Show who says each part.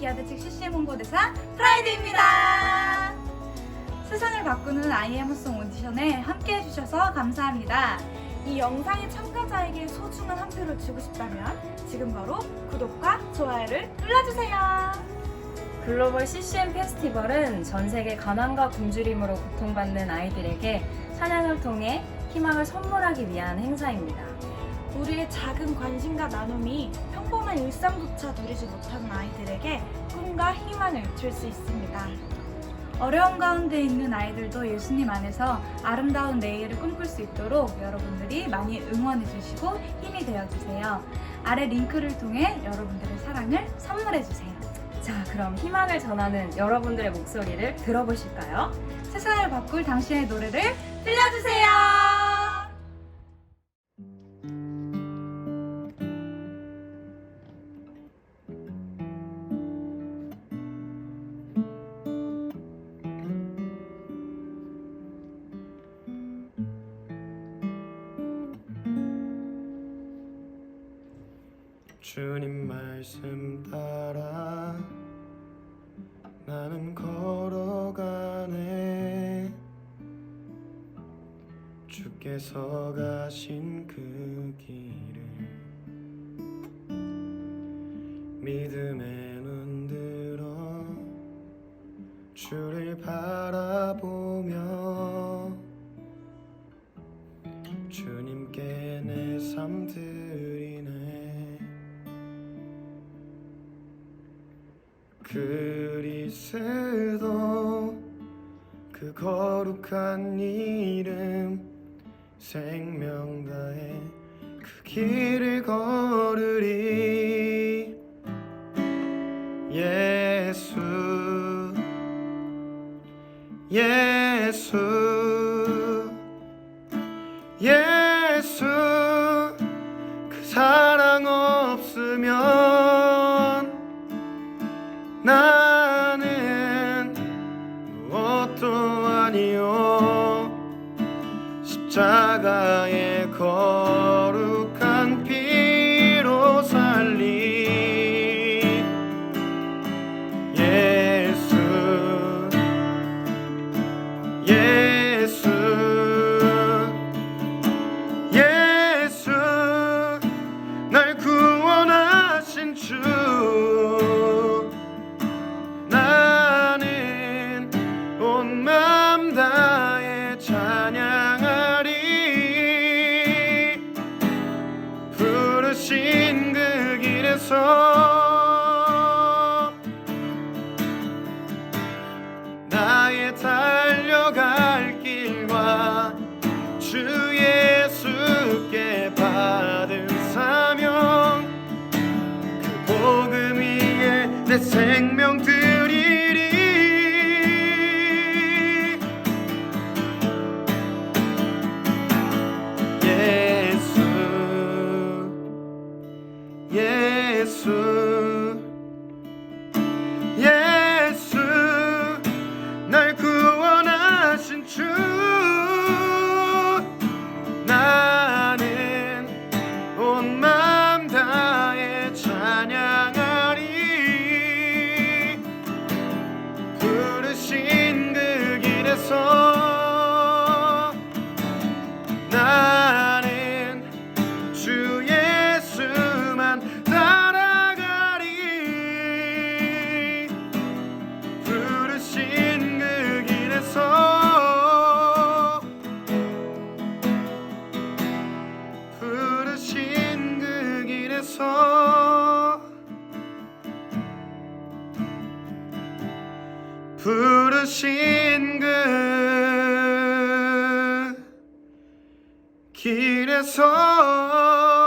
Speaker 1: 기아대 측 CCM 홍보대사 프라이드입니다. 세상을 바꾸는 아이엠송 오디션에 함께 해주셔서 감사합니다. 이 영상의 참가자에게 소중한 한 표를 주고 싶다면 지금 바로 구독과 좋아요를 눌러주세요.
Speaker 2: 글로벌 CCM 페스티벌은 전 세계 가난과 굶주림으로 고통받는 아이들에게 찬양을 통해 희망을 선물하기 위한 행사입니다.
Speaker 1: 우리의 작은 관심과 나눔이 평범한 일상조차 누리지 못하는 아이들에게 꿈과 희망을 줄 수 있습니다. 어려운 가운데 있는 아이들도 예수님 안에서 아름다운 내일을 꿈꿀 수 있도록 여러분들이 많이 응원해 주시고 힘이 되어 주세요. 아래 링크를 통해 여러분들의 사랑을 선물해 주세요.
Speaker 2: 자, 그럼 희망을 전하는 여러분들의 목소리를 들어보실까요?
Speaker 1: 세상을 바꿀 당신의 노래를 들려주세요.
Speaker 3: 주님 말씀 따라 나는 걸어가네. 주께서 가신 그 길을 믿음에 눈들어 주를 바라보며 그리스도 그 거룩한 이름 생명 다해 그 길을 걸으리. 예수 예수 예수 나는 무엇도 아니요 십자가의 거 내 생명 드리리. 예수 예수 부르신 그 길에서